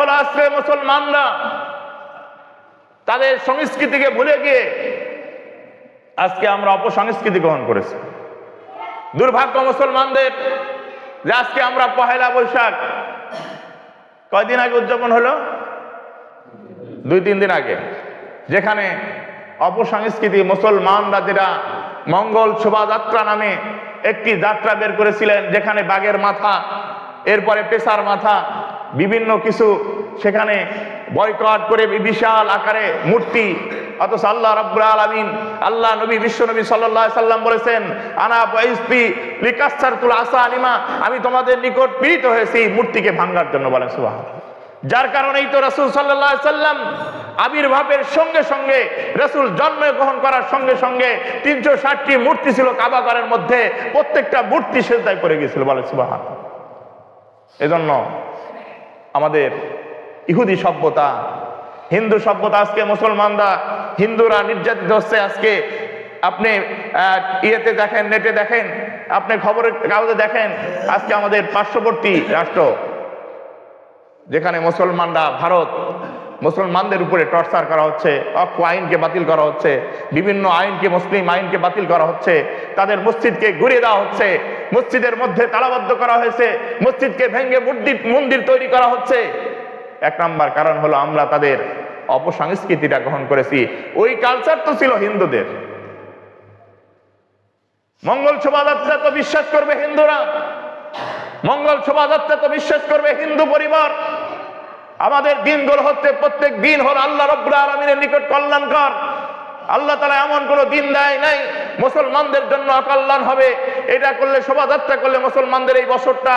হলো আজকে মুসলমানরা। তাদের সংস্কৃতিকে ভুলে গিয়ে আজকে আমরা অপসংস্কৃতি গ্রহণ করেছি। দুর্ভাগ্য মুসলমানদের যে আজকে আমরা পহেলা বৈশাখ কয়দিন আগে উদযাপন হলো? দুই তিন দিন আগে। যেখানে অপসংস্কৃতি মুসলমানরা যেটা মঙ্গল শোভাযাত্রা নামে একটি যাত্রা বের করেছিলেন, যেখানে বাঘের মাথা, এরপরে পেশার মাথা বিভিন্ন কিছু সেখানে বয়কট করে বিশাল আকারে মূর্তি। অথচ আল্লাহ রাব্বুল আলামিন, আল্লাহ নবী, বিশ্ব নবী আলাইহি সাল্লাম বলেছেন, আনা বাইস্তি লিকাসসারতুল আসা আনিমা আমি তোমাদের নিকট পীড়িত হয়েছি, মূর্তিকে ভাঙার জন্য বলেন, সুবহানাল্লাহ। যার কারণেই তো রাসূল আলাইহি সাল্লাম আবির্ভাবের সঙ্গে সঙ্গে, রাসূল জন্ম গ্রহণ করার সঙ্গে সঙ্গে তিনশো ষাটটি মূর্তি ছিল কাবাগরের মধ্যে, প্রত্যেকটা মূর্তি সেজদায় পড়ে গিয়েছিল বলে সুবহানাল্লাহ। এজন্য আমাদের ইহুদি সভ্যতা, হিন্দু সভ্যতা আজকে মুসলমানরা, হিন্দুরা নির্যাতিত হচ্ছে আজকে। আপনি ইয়েতে দেখেন, নেটে দেখেন, আপনি খবরের কাগজে দেখেন, আজকে আমাদের পার্শ্ববর্তী রাষ্ট্র, যেখানে মুসলমানরা ভারত মুসলমানদের উপরে টর্চার করা হচ্ছে অক্ষ আইনকে বাতিল করা হচ্ছে, বিভিন্ন আইনকে, মুসলিম আইনকে বাতিল করা হচ্ছে, তাদের মসজিদকে ঘুরিয়ে দেওয়া হচ্ছে, মসজিদের মধ্যে তালাবদ্ধ করা হয়েছে, মসজিদকে ভেঙে মন্দির মন্দির তৈরি করা হচ্ছে। এক নাম্বার কারণ হলো আমরা তাদের অপসংস্কৃতিটা গ্রহণ করেছি। ওই কালচার তো ছিল হিন্দুদের। মঙ্গল শোভাযাত্রা তো বিশ্বাস করবে হিন্দুরা। মঙ্গল শোভাযাত্রা তো বিশ্বাস করবে হিন্দু পরিবার। আমাদের দিনগুলো হচ্ছে, প্রত্যেক দিন হল আল্লাহ রব্বুল আলমিনের নিকট কল্যাণকর। আল্লাহ তালা এমন কোনো দিন দেয় নাই, মুসলমানদের জন্য অকল্যাণ হবে। এটা করলে, শোভাযাত্রা করলে মুসলমানদের এই বছরটা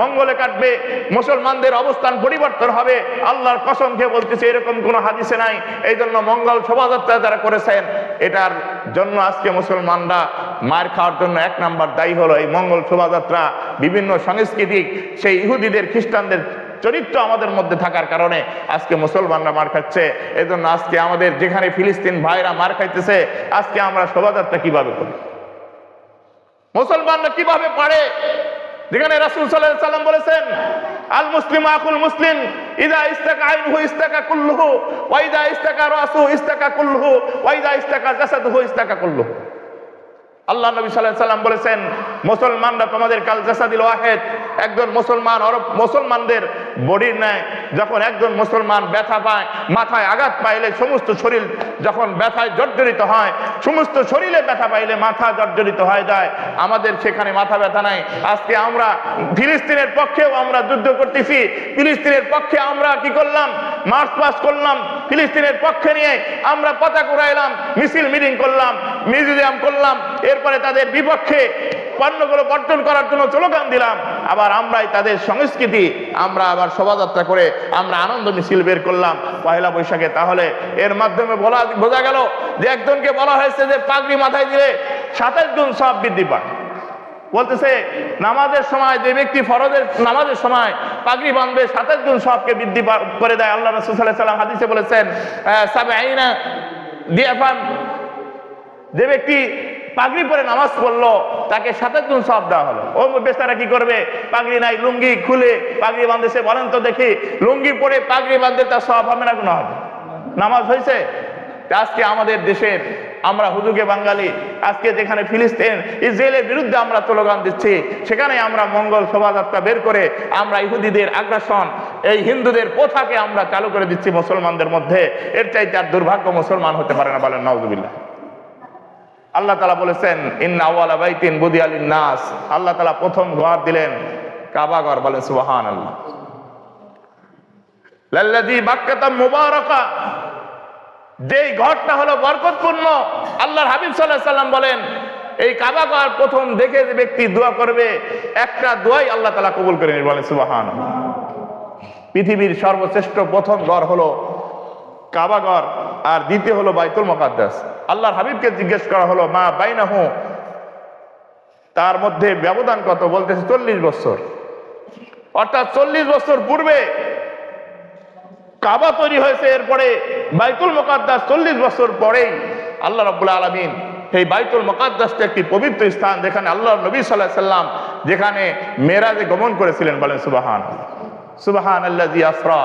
মঙ্গলে কাটবে, মুসলমানদের অবস্থান পরিবর্তন হবে। আল্লাহর কসম খেয়ে বলতেছে, এরকম কোনো হাদিসে নাই। এই জন্য মঙ্গল শোভাযাত্রা যারা করেছেন, এটার জন্য আজকে মুসলমানরা মার খাওয়ার জন্য এক নাম্বার দায়ী হলো এই মঙ্গল শোভাযাত্রা। বিভিন্ন সাংস্কৃতিক, সেই ইহুদিদের, খ্রিস্টানদের চরিত্র আমাদের মধ্যে থাকার কারণে আজকে মুসলমানরা মার খাচ্ছে। এজন্য আজকে আমাদের যেখানে ফিলিস্তিন ভাইরা মার খাইতেছে, আজকে আমরা শোভাযাত্রা কীভাবে করি? মুসলমানরা কীভাবে পারে? যেখানে রাসূল আলাইহি সাল্লাম বলেছেন, আল মুসলিম আকুল মুসলিম, ইদা ইস্তাকা আইনহু ইস্তাকা কুল্লুহু ওয়াইদা ইস্তাকা রাসু ইস্তাকা কুল্লুহু ওয়াইদা ইস্তাকা জাসাদুহু ইস্তাকা কুল্লুহু। আল্লাহ নবী সাল্লাল্লাহু সাল্লাম বলেছেন, মুসলমানরা তোমাদের কাল জাসাদিল ওয়াহেদ, একজন মুসলমান অরব মুসলমানদের বডির ন্যায় যখন একজন মুসলমান ব্যথা পায়, মাথায় আঘাত পাইলে সমস্ত শরীর যখন ব্যথায় জর্জরিত হয়, সমস্ত শরীরে ব্যথা পাইলে মাথা জর্জরিত হয়ে যায়। আমাদের সেখানে মাথা ব্যথা নাই। আজকে আমরা ফিলিস্তিনের পক্ষেও আমরা যুদ্ধ করতেছি। ফিলিস্তিনের পক্ষে আমরা কি করলাম? মার্চ পাস করলাম। ফিলিস্তিনের পক্ষে নিয়ে আমরা পতাকা উড়াইলাম, মিছিল মিটিং করলাম, মিউজিয়াম করলাম, এরপরে তাদের বিপক্ষে পণ্যগুলো বর্জন করার জন্য স্লোগান দিলাম। আবার আমরাই তাদের সংস্কৃতি, আমরা আবার শোভাযাত্রা করে আমরা আনন্দ মিছিল বের করলাম পয়লা বৈশাখে। তাহলে এর মাধ্যমে বলা বোঝা গেল যে একজনকে বলা হয়েছে যে পাগড়ি মাথায় দিলে সাতাশ গুণ সব বৃদ্ধি পায়। বলতেছে, নামাজের সময় যে ব্যক্তি ফরজের নামাজের সময় পাগড়ি বাঁধবে সাতাশ গুণ সবকে বৃদ্ধি করে দেয়। আল্লাহ রসুল সাল্লাহ সাল্লাম হাদিসে বলেছেন সাবে আইনা দিয়াফান, যে ব্যক্তি পাগড়ি পরে নামাজ পড়ল, তাকে সাতাশ গুণ সব দেওয়া হলো। ও বেচারা কি করবে? পাগড়ি নাই, লুঙ্গি খুলে পাগড়ি বাঁধে সে বলেন তো দেখি, লুঙ্গি পরে পাগড়ি বাঁধতে তার সব হবে না কোনো হবে। নামাজ হয়েছে আজকে আমাদের দেশের আমরা হুজুগে বাঙালি, আজকে যেখানে ফিলিস্তিন, ইসরায়েলের বিরুদ্ধে আমরা স্লোগান দিচ্ছি, সেখানে আমরা মঙ্গল শোভাযাত্রা বের করে আমরা ইহুদিদের আগ্রাসন, এই হিন্দুদের প্রথাকে আমরা চালু করে দিচ্ছি মুসলমানদের মধ্যে। এর চাইতে আর দুর্ভাগ্য মুসলমান হতে পারে না বলেন নওজুবিল্লাহ আল্লাহ তালা বলেছেন, ইন্না আওয়ালা বাইতিন বুদি আলিন নাস আল্লাহ তালা প্রথম ঘর দিলেন, কাবা ঘর বলেন সুবাহান আল্লাহ লাল্লাযী বাক্কাতা মুবারাকা। যেই ঘরটা হলো বরকতপূর্ণ, আল্লাহর হাবিব সাল্লাহ সাল্লাম বলেন, এই কাবা ঘর প্রথম দেখে যে ব্যক্তি দোয়া করবে, একটা দোয়াই আল্লাহ তালা কবুল করে নিন বলেন সুবাহান পৃথিবীর সর্বশ্রেষ্ঠ প্রথম ঘর হলো কাবাগর আর দ্বিতীয় হলো বাইতুল মকাদ্দাস। আল্লাহর হাবিবকে জিজ্ঞেস করা হলো, মা বাইনাহু? তার মধ্যে ব্যবধান কত? বলতেছে চল্লিশ বছর। অর্থাৎ চল্লিশ বছর পূর্বে কাবা তৈরি হয়েছে এরপরে বাইতুল মোকাদ্দাস চল্লিশ বছর পরেই আল্লাহ রব্বুল আলমিন এই বাইতুল মোকাদ্দাসটা একটি পবিত্র স্থান যেখানে আল্লাহ নবী সাল্লাহ সাল্লাম যেখানে মেরাজে গমন করেছিলেন বলেন সুবাহান সুবাহান আল্লাহ আসরা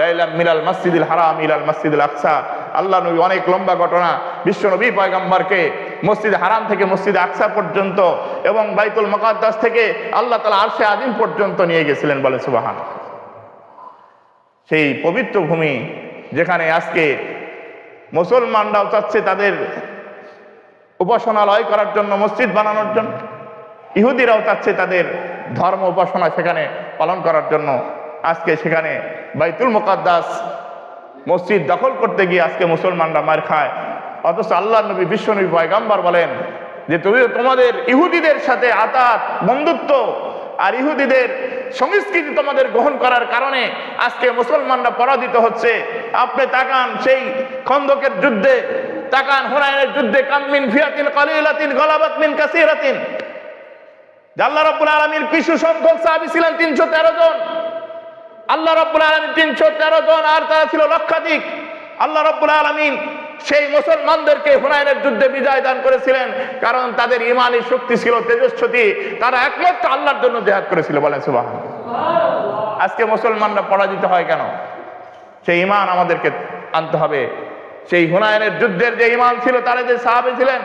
লাইলাম মিলাল মসজিদুল হারাম ইলাল মসজিদুল আকসা। আল্লাহ নবী অনেক লম্বা ঘটনা বিশ্ব নবী পয়গম্বরকে মসজিদ হারাম থেকে মসজিদ আকসা পর্যন্ত এবং বাইতুল মকাদ্দাস থেকে আল্লাহ তালা আরশে আদিম পর্যন্ত নিয়ে গেছিলেন বলে সুবাহান সেই পবিত্র ভূমি যেখানে আজকে মুসলমানরাও চাচ্ছে তাদের উপাসনালয় করার জন্য, মসজিদ বানানোর জন্য। ইহুদিরাও চাচ্ছে তাদের ধর্ম উপাসনা সেখানে পালন করার জন্য। আজকে সেখানে বাইতুল মোকাদ্দাস মসজিদ দখল করতে গিয়ে আজকে মুসলমানরা মার খায়। অথচ আল্লাহ নবী, বিশ্ব নবী পয়গাম্বার বলেন যে তুমি তোমাদের ইহুদিদের সাথে আতাত, বন্ধুত্ব, আর ইহুদিদের সংস্কৃতি তোমাদের গ্রহণ করার কারণে আজকে মুসলমানরা পরাজিত হচ্ছে। আপনি তাকান সেই খন্দকের যুদ্ধে, তাকান হুনায়নের যুদ্ধে, কাম্মিন ফিয়াতিন, কালিলাতিন, গলাবাত মিন কাসিরাতিন। আল্লাহ রাব্বুল আলামিন কিছু সংখ্যক সাহাবী ছিলেন, তিনশো তেরো জন। আল্লাহ রাব্বুল আলামিন তিনশো তেরো জন, আর তারা ছিল লক্ষাধিক। আল্লাহ রাব্বুল আলামিন সেই মুসলমানদেরকে হুনায়নের যুদ্ধে বিজয় দান করেছিলেন, কারণ তাদের ইমানি শক্তি ছিল, তেজস্বতী, তারা একমাত্র আল্লাহর জন্য জেহাদ করেছিল বলেন সুবাহ আজকে মুসলমানরা পরাজিত হয় কেন? সেই ইমান আমাদেরকে আনতে হবে। সেই হুনায়নের যুদ্ধের যে ইমান ছিল, তারা যে সাহাবি ছিলেন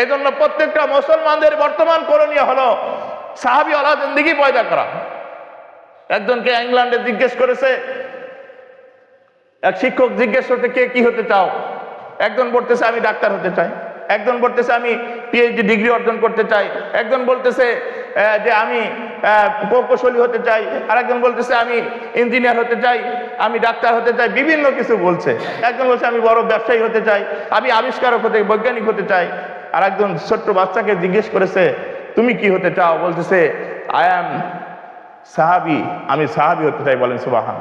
এই জন্য প্রত্যেকটা মুসলমানদের বর্তমান করণীয় হলো সাহাবি আলা জিন্দিগি পয়দা করা। একজনকে ইংল্যান্ডে জিজ্ঞেস করেছে, এক শিক্ষক জিজ্ঞেস করতে কে কি হতে চাও? একজন বলতেছে আমি ডাক্তার হতে চাই, একজন বলতেছে আমি পিএইচডি ডিগ্রি অর্জন করতে চাই, একজন বলতেছে যে আমি প্রকৌশলী হতে চাই আর একজন বলতেছে আমি ইঞ্জিনিয়ার হতে চাই, আমি ডাক্তার হতে চাই, বিভিন্ন কিছু বলছে। একজন বলছে আমি বড় ব্যবসায়ী হতে চাই, আমি আবিষ্কারক হতে, বৈজ্ঞানিক হতে চাই। আর একজন ছোট্ট বাচ্চাকে জিজ্ঞেস করেছে, তুমি কি হতে চাও? বলতেছে আই অ্যাম সাহাবি, আমি সাহাবি হতে চাই, বলেন সুবাহান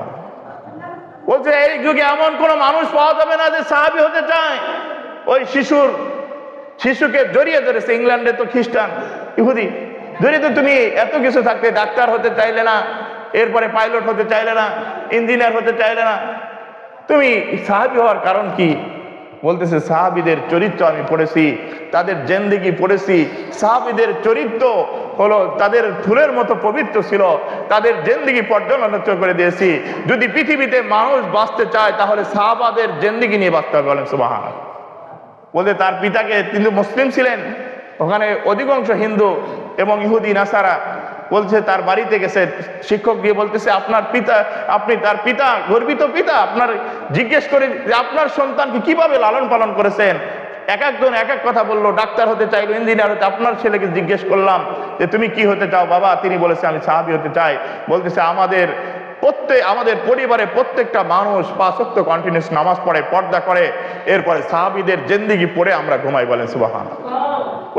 বলছে, এই যুগে এমন কোন মানুষ পাওয়া যাবে না যে সাহাবি হতে চায়। ওই শিশুর, শিশুকে জড়িয়ে ধরেছে, ইংল্যান্ডে তো খ্রিস্টান, ইহুদি। জড়িয়ে তো তুমি এত কিছু থাকতে, ডাক্তার হতে চাইলে না, এরপরে পাইলট হতে চাইলে না, ইঞ্জিনিয়ার হতে চাইলে না। তুমি সাহাবি হওয়ার কারণ কি? বলতেছে, সাহাবিদের চরিত্র আমি পড়েছি, তাদের জেন্দিগি পড়েছি। সাহাবিদের চরিত্র হলো, তাদের ফুলের মতো পবিত্র ছিল, তাদের জেন্দিগি পর্যালোচনা করে দিয়েছি। যদি পৃথিবীতে মানুষ বাঁচতে চায়, তাহলে সাহাবাদের জেন্দিগি নিয়ে বাঁচতে হবে, বলেন সুবাহান বলতে তার পিতাকে কিন্তু মুসলিম ছিলেন, ওখানে অধিকাংশ হিন্দু এবং ইহুদি, নাসারা বলছে তার বাড়িতে গেছে। শিক্ষক গিয়ে বলতেছে আপনার পিতা আপনি তার পিতা গর্বিত পিতা। আপনার জিজ্ঞেস করে যে আপনার সন্তানকে কীভাবে লালন পালন করেছেন? এক একজন এক এক কথা বলল ডাক্তার হতে চাইলো ইঞ্জিনিয়ার হতে। আপনার ছেলেকে জিজ্ঞেস করলাম যে তুমি কি হতে চাও? বাবা তিনি বলেছে আমি সাহাবি হতে চাই। বলতেছে আমাদের প্রত্যেক আমাদের পরিবারে প্রত্যেকটা মানুষ পাঁচক্ত কন্টিনিউস নামাজ পড়ে পর্দা করে। এরপরে সাহাবিদের জেন্দিগি পড়ে আমরা ঘুমাই বলেন সুবাহান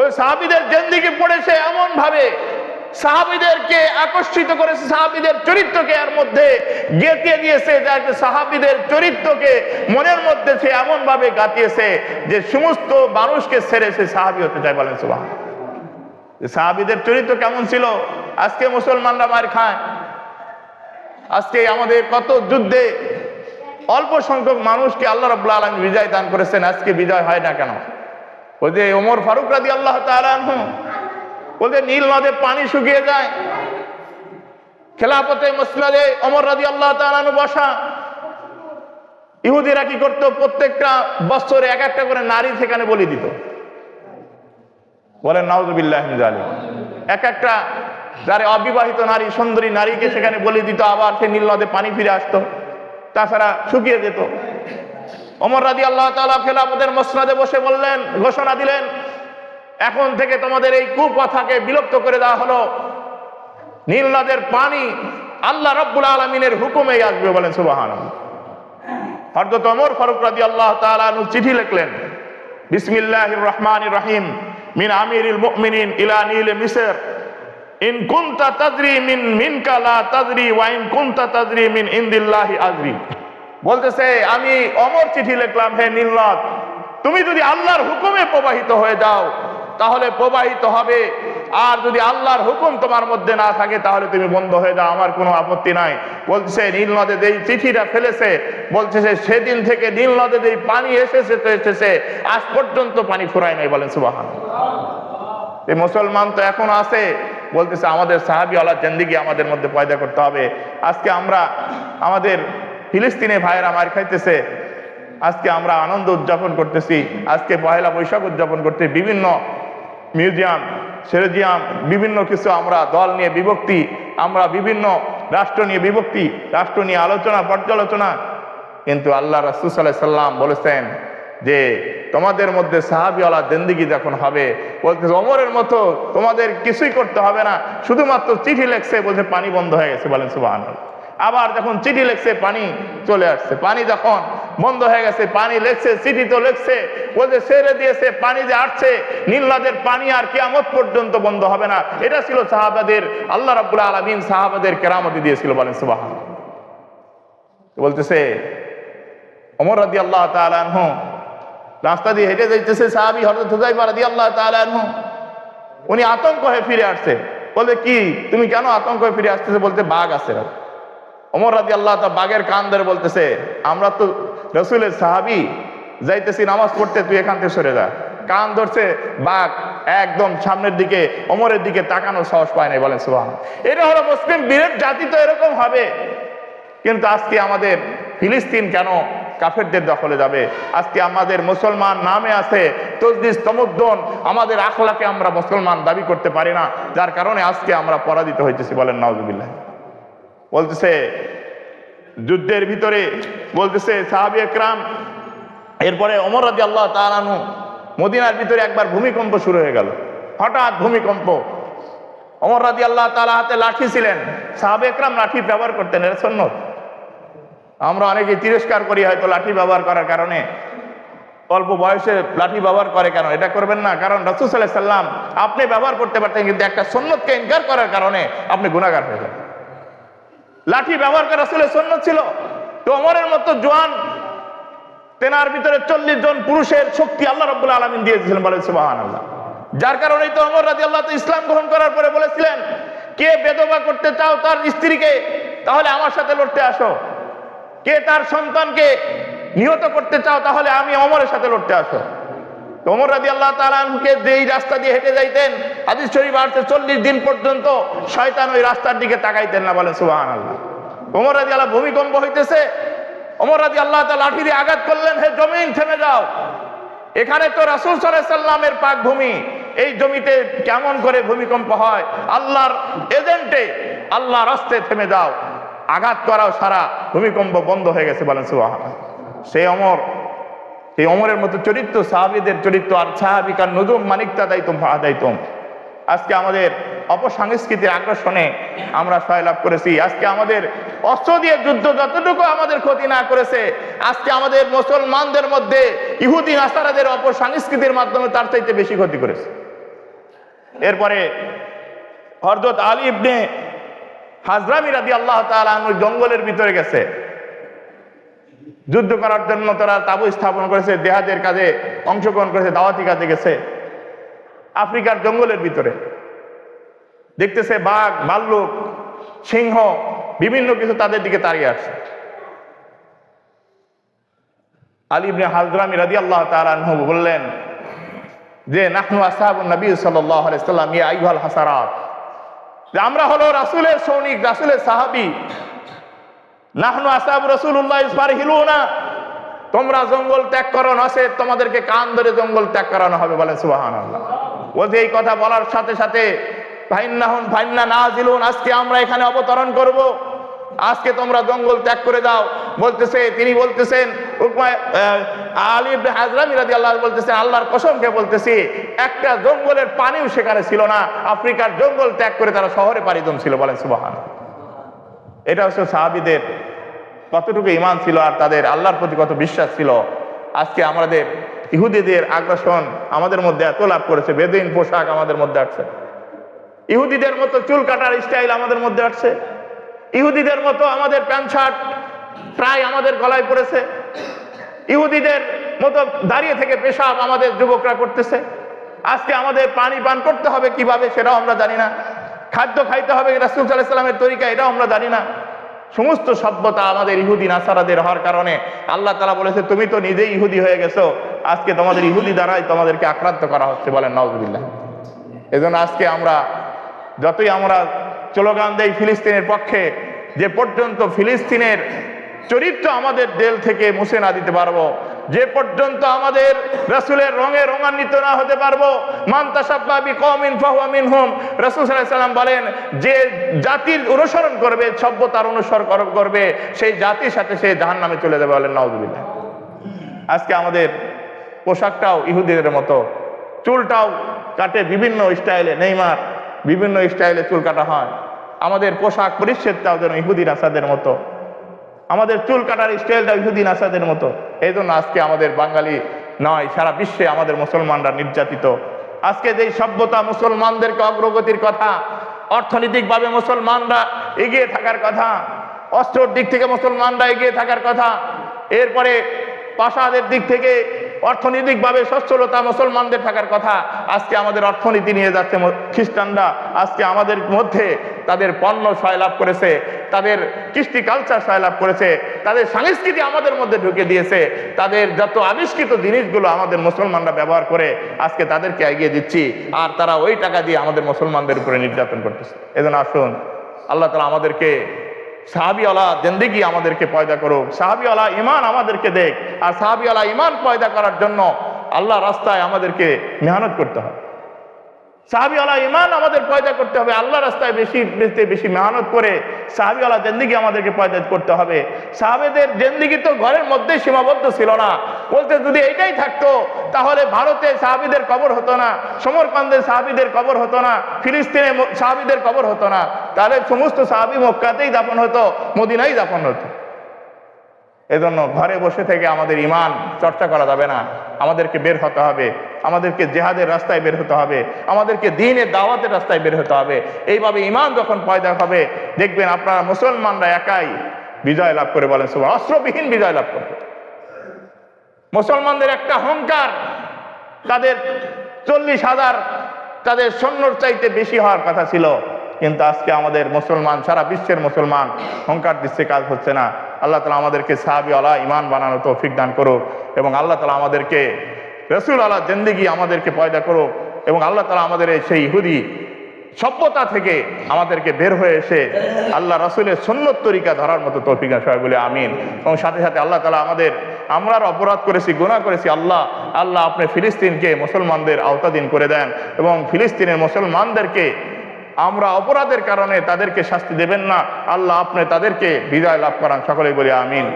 ওই সাহাবিদের জেন্দিগি পড়েছে এমন ভাবে সাহাবিদেরকে আকর্ষিত করেছে, সাহাবিদের চরিত্রকে এর মধ্যে গেঁথে দিয়েছে সাহাবিদের চরিত্রকে মনের মধ্যে সে এমন ভাবে গাতিয়েছে যে সমস্ত মানুষকে ছেড়ে সে সাহাবি হতে চায় বলেন সুবাহ সাহাবিদের চরিত্র কেমন ছিল? আজকে মুসলমানরা মার খায়। আজকে আমাদের কত যুদ্ধে অল্প সংখ্যক মানুষকে আল্লাহ রাব্বুল আলম বিজয় দান করেছেন, আজকে বিজয় হয় না কেন? ওই যে ওমর ফারুক রাদি আল্লাহ তালু ওদের নীল নদে পানি শুকিয়ে যায়। খেলাপথে মসলাদে অমর রাদি আল্লাহ তালু বসা। ইহুদিরা কি করতো? প্রত্যেকটা বছরে এক একটা করে নারী সেখানে বলি দিত। বলেন আলী এক একটা যারা অবিবাহিত নারী, সুন্দরী নারীকে সেখানে বলি দিত, আবার সে নীল নদে পানি ফিরে আসতো। তাছাড়া শুকিয়ে যেত। অমর রাজি আল্লাহ তালা খেলাফতের মসনাদে বসে বললেন, ঘোষণা দিলেন এখন থেকে তোমাদের এই কুপথাকে বিলুপ্ত করে দেওয়া হলো। নীল নদের পানি আল্লাহ রব্বুল আলমিনের হুকুমেই আসবে বলেন সুবাহান হরদত অমর ফারুক রাজি আল্লাহ তালু চিঠি লিখলেন বিসমিল্লাহ রহমান রহিম, মিন আমিরুল মুমিনিন ইলা নীল মিসর। ইন কুনতা তাদরি মিন মিনকা লা তাদরি ওয়া ইন কুনতা তাদরি মিন ইনদিল্লাহি আজরি। বলতেছে, আমি অমর চিঠি লিখলাম, হে নীলনদ, তুমি যদি আল্লাহর হুকুমে প্রবাহিত হয়ে যাও তাহলে প্রবাহিত হবে। আর যদি আল্লাহর হুকুম তোমার মধ্যে না থাকে, তাহলে তুমি বন্ধ হয়ে যাও, আমার কোনো আপত্তি নাই। বলছে, নীল নদে যেই চিঠিটা ফেলেছে, বলছে সে সেদিন থেকে নীল নদে যেই পানি এসেছে তো এসেছে, আজ পর্যন্ত পানি ফুরায় নাই, বলেন সুবাহান এই মুসলমান তো এখন আছে। বলতেছে, আমাদের সাহাবি আল্লাহ জেন্দিগি আমাদের মধ্যে পয়দা করতে হবে। আজকে আমরা, আমাদের ফিলিস্তিনে ভাইয়েরা মার খাইতেছে। আজকে আমরা আনন্দ উদযাপন করতেছি। আজকে পয়লা বৈশাখ উদযাপন করতে বিভিন্ন মিউজিয়াম, সেরেজিয়াম, বিভিন্ন কিছু আমরা দল নিয়ে বিভক্তি, আমরা বিভিন্ন রাষ্ট্র নিয়ে বিভক্তি, রাষ্ট্র নিয়ে আলোচনা, পর্যালোচনা। কিন্তু আল্লাহ রাসুল সাল্লাম বলেছেন যে, তোমাদের মধ্যে সাহাবিওয়ালা দেন্দিগি যখন হবে বলতে অমরের মতো তোমাদের কিছুই করতে হবে না। শুধুমাত্র চিঠি লেখছে, বলছে, পানি বন্ধ হয়ে গেছে, বলেন সুবাহ আবার যখন চিঠি লেখছে, পানি চলে আসছে। পানি যখন বন্ধ হয়ে গেছে, পানি লেখছে, চিঠি তো লেখছে। বলছে, ছেড়ে দিয়েছে, পানি যে আসছে নীলনদের পানি আর কিয়ামত পর্যন্ত বন্ধ হবে না। এটা ছিল সাহাবাদের, আল্লাহ রাব্বুল আলামিন সাহাবাদের কেরামতি দিয়েছিল, বলেন সুবাহ বলতেছে অমর রাদি আল্লাহ তালানহ রাস্তা দিয়ে হেঁটে যাইতেছে সাহাবি হরত হুজাইফা রাদি আল্লাহ তালানহ উনি আতঙ্ক হয়ে ফিরে আসছে। বলতে কি? তুমি কেন আতঙ্ক হয়ে ফিরে আসতেছে? বলতে বাঘ আছে অমর রাদি আল্লাহ তা বাঘের কান ধরে বলতেছে, আমরা তো রসুলের সাহাবি, যাইতেছি, নামাজ পড়তে, তুই এখান থেকে সরে যা। কান ধরছে, বাঘ একদম সামনের দিকে অমরের দিকে তাকানোর সাহস পায় নাই বলেন সুবাহ এটা হলো মুসলিম বীরের জাতি তো এরকম হবে। কিন্তু আজকে আমাদের ফিলিস্তিন কেন কাফেরদের দখলে যাবে? আজকে আমাদের মুসলমান নামে আছে, তসদিস তমুদ্দন, আমাদের আখলাকে আমরা মুসলমান দাবি করতে পারি না, যার কারণে আজকে আমরা পরাজিত হইতেছি বলেন, নাউজুবিল্লাহ। বলতেছে, যুদ্ধের ভিতরে বলতেছে সাহাবি একরাম, এরপরে অমর রাজি আল্লাহ তালানু মদিনার ভিতরে একবার ভূমিকম্প শুরু হয়ে গেল। হঠাৎ ভূমিকম্প। অমর রাজি আল্লাহ তালা হাতে লাঠি ছিলেন। সাহাবে একরাম লাঠি ব্যবহার করতেন, এটা সন্ন্যত আমরা অনেকে তিরস্কার করি হয়তো লাঠি ব্যবহার করার কারণে। অল্প বয়সে লাঠি ব্যবহার করে কেন? এটা করবেন না। কারণ রসুল সাল্লাম আপনি ব্যবহার করতে পারতেন, কিন্তু একটা সন্ন্যতকে ইনকার করার কারণে আপনি গুণাগার হয়ে যান। লাঠি ব্যবহার করা রসুলের সন্ন্যত ছিল। তো অমরের মতো জোয়ান, তেনার ভিতরে চল্লিশ জন পুরুষের শক্তি আল্লাহ রব্বুল আলমিন দিয়েছিলেন বলে সুবাহান আল্লাহ যার কারণেই তো অমর রাজি আল্লাহ তো ইসলাম গ্রহণ করার পরে বলেছিলেন, কে বেদবা করতে চাও তার স্ত্রীকে, তাহলে আমার সাথে লড়তে আসো। কে তার সন্তানকে নিহত করতে চাও, তাহলে আমি অমরের সাথে লড়তে আসো। রাস্তা দিয়ে হেঁটে যাইতেন চল্লিশ দিন পর্যন্ত শয়তান ওই রাস্তার দিকে তাকাইতেন না ভূমিকম্প হইতেছে অমর রাজি আল্লাহ লাঠি দিয়ে আঘাত করলেন, হে জমিন থেমে যাও। এখানে তো রাসুল সাল্লামের পাক ভূমি এই জমিতে কেমন করে ভূমিকম্প হয়, আল্লাহর এজেন্টে আল্লাহ রাস্তে থেমে যাও। আঘাত করাও সারা ভূমিকম্প বন্ধ হয়ে গেছে, বলেন সুবাহ সেই অমর সেই অমরের মতো চরিত্র, সাহাবিদের চরিত্র, আর সাহাবিকার নজুম মানিকতা দায়িত্ব দায়িত্ব আজকে আমাদের অপসংস্কৃতির আকর্ষণে আমরা সয়লাভ করেছি। আজকে আমাদের অস্ত্র দিয়ে যুদ্ধ যতটুকু আমাদের ক্ষতি না করেছে, আজকে আমাদের মুসলমানদের মধ্যে ইহুদি, নাসারাদের অপসংস্কৃতির মাধ্যমে তার চাইতে বেশি ক্ষতি করেছে। এরপরে হরদত আলী ইবনে হাজরামি রাদি আল্লাহ তালুর জঙ্গলের ভিতরে গেছে। যুদ্ধ করার জন্য তারা তাবু স্থাপন করেছে, দেহাদের কাজে অংশগ্রহণ করেছে, দাওয়াতি কাজে গেছে। আফ্রিকার জঙ্গলের ভিতরে। দেখতেছে বাঘ, ভাল্লুক, সিংহ, বিভিন্ন কিছু তাদের দিকে তাড়িয়ে আসছে। আলিবনে হাজরামি রাদি আল্লাহ তালু বললেন যে, নাহনু আসাহাবুল নবী আলাইসাল্লাম ইয়া আইহাল হাসারাত। আমরা হলো রাসুলের সৈনিক, রাসুলের সাহাবি। নাহনু আসাব রসুল্লাহ হিলু না তোমরা জঙ্গল ত্যাগ করো নসে তোমাদেরকে কান ধরে জঙ্গল ত্যাগ করানো হবে বলে সুবাহান আল্লাহ বলছে এই কথা বলার সাথে সাথে ফাইন্না হন ফাইন্না না জিলুন আজকে আমরা এখানে অবতরণ করব। আজকে তোমরা জঙ্গল ত্যাগ করে দাও। বলতেছে, তিনি বলতেছেন আলী হাজরামি রাজি আল্লাহ বলতেছেন, আল্লাহর কসমকে বলতেছি, একটা জঙ্গলের পানিও সেখানে ছিল না। আফ্রিকার জঙ্গল ত্যাগ করে তারা শহরে পাড়ি ছিল বলেন সুবাহান এটা হচ্ছে সাহাবিদের, কতটুকু ইমান ছিল আর তাদের আল্লাহর প্রতি কত বিশ্বাস ছিল। আজকে আমাদের ইহুদিদের আগ্রাসন আমাদের মধ্যে এত লাভ করেছে, বেদিন পোশাক আমাদের মধ্যে আসছে। ইহুদিদের মতো চুল কাটার স্টাইল আমাদের মধ্যে আসছে। ইহুদিদের মতো আমাদের প্যান্ট শার্ট প্রায় আমাদের গলায় পড়েছে। ইহুদিদের মতো দাঁড়িয়ে থেকে পেশাব আমাদের যুবকরা করতেছে। আজকে আমাদের পানি পান করতে হবে কীভাবে সেটাও আমরা জানি না। খাদ্য খাইতে হবে রাসুল সাল্লাহামের তরিকা এটাও আমরা জানি না। সমস্ত সভ্যতা আমাদের ইহুদি, নাসারাদের হওয়ার কারণে আল্লাহ তালা বলেছে, তুমি তো নিজেই ইহুদি হয়ে গেছো। আজকে তোমাদের ইহুদি দ্বারাই তোমাদেরকে আক্রান্ত করা হচ্ছে, বলেন নজবিল্লাহ এজন্য আজকে আমরা, যতই আমরা স্লোগান দেই ফিলিস্তিনের পক্ষে, যে পর্যন্ত ফিলিস্তিনের চরিত্র আমাদের দেল থেকে মুছে না দিতে পারব যে পর্যন্ত আমাদের রাসূলের রঙে রঙান্বিত না হতে পারব সাল্লাম বলেন, যে জাতির অনুসরণ করবে, সভ্যতার অনুসরণ করবে, সেই জাতির সাথে সে জাহান্নামে চলে যাবে বলেন, নাউজুবিল্লাহ। আজকে আমাদের পোশাকটাও ইহুদিদের মতো, চুলটাও কাটে বিভিন্ন স্টাইলে, নেইমার, বিভিন্ন স্টাইলে চুল কাটা হয়। আমাদের পোশাক পরিচ্ছেদটাও যেন ইহুদি নাসাদের মতো। আমাদের চুল কাটার স্টাইলটা ইহুদিন আসাদের মতো। এই জন্য আজকে আমাদের বাঙালি নয়, সারা বিশ্বে আমাদের মুসলমানরা নির্যাতিত। আজকে যেই সভ্যতা মুসলমানদেরকে অগ্রগতির কথা, অর্থনৈতিকভাবে মুসলমানরা এগিয়ে থাকার কথা, অস্ত্রর দিক থেকে মুসলমানরা এগিয়ে থাকার কথা, এরপরে প্রাসাদের দিক থেকে অর্থনৈতিকভাবে সচ্ছলতা মুসলমানদের থাকার কথা। আজকে আমাদের অর্থনীতি নিয়ে যাচ্ছে খ্রিস্টানরা। আজকে আমাদের মধ্যে তাদের পণ্য সয়লাভ করেছে, তাদের কৃষ্টি কালচার সয়লাভ করেছে, তাদের সংস্কৃতি আমাদের মধ্যে ঢুকে দিয়েছে, তাদের যত আবিষ্কৃত জিনিসগুলো আমাদের মুসলমানরা ব্যবহার করে, আজকে তাদেরকে এগিয়ে দিচ্ছি। আর তারা ওই টাকা দিয়ে আমাদের মুসলমানদের উপরে নির্যাতন করতেছে। এজন্য আসুন, আল্লাহ তালা আমাদেরকে সাহাবিওয়ালা জেন্দিগি আমাদেরকে পয়দা করুক, সাহাবিওয়ালা ইমান আমাদেরকে দেখ, আর সাহাবিওয়ালা ইমান পয়দা করার জন্য আল্লাহ রাস্তায় আমাদেরকে মেহনত করতে হবে। সাহাবিওয়ালা ইমান আমাদের পয়দা করতে হবে, আল্লাহ রাস্তায় বেশি বেশি বেশি মেহনত করে সাহাবিওয়ালা জেন্দিগি আমাদেরকে পয়দা করতে হবে। সাহাবেদের জেন্দিগি তো ঘরের মধ্যে সীমাবদ্ধ ছিল না। বলতে যদি এইটাই থাকতো, তাহলে ভারতে সাহাবিদের কবর হতো না, সমরকান্দে সাহাবিদের কবর হতো না, ফিলিস্তিনে সাহাবিদের কবর হতো না। তাহলে সমস্ত সাহাবি মক্কাতেই দাপন হতো, মদিনাই দাপন হতো। এজন্য ঘরে বসে থেকে আমাদের ইমান চর্চা করা যাবে না। আমাদেরকে বের হতে হবে। আমাদেরকে জেহাদের রাস্তায় বের হতে হবে। আমাদেরকে দিনের দাওয়াতের রাস্তায় বের হতে হবে। এইভাবে ইমান যখন পয়দা হবে, দেখবেন আপনারা মুসলমানরা একাই বিজয় লাভ করে বলেন সবাই অস্ত্রবিহীন বিজয় লাভ করবে। মুসলমানদের একটা অহংকার তাদের চল্লিশ হাজার, তাদের সৈন্যর চাইতে বেশি হওয়ার কথা ছিল। কিন্তু আজকে আমাদের মুসলমান, সারা বিশ্বের মুসলমান অহংকার দিচ্ছে, কাজ হচ্ছে না। আল্লাহ তালা আমাদেরকে সাহাবি আলা ইমান বানানো তৌফিক দান করো এবং আল্লাহ তালা আমাদেরকে রসুল আল্লাহ জেন্দিগি আমাদেরকে পয়দা করো এবং আল্লাহ তালা আমাদের সেই ইহুদি সভ্যতা থেকে আমাদেরকে বের হয়ে এসে আল্লাহ রসুলের সন্ন্যত তরিকা ধরার মতো তৌফিক সবাই বলে আমিন। এবং সাথে সাথে আল্লাহ তালা আমাদের আমরা অপরাধ করেছি গুণা করেছি, আল্লাহ আল্লাহ আপনি ফিলিস্তিনকে মুসলমানদের আওতাধীন করে দেন এবং ফিলিস্তিনের মুসলমানদেরকে আমরা অপরাধের কারণে তাদেরকে শাস্তি দেবেন না। আল্লাহ আপনি তাদেরকে বিদায় লাভ করান। সকলেই বলি আমিন।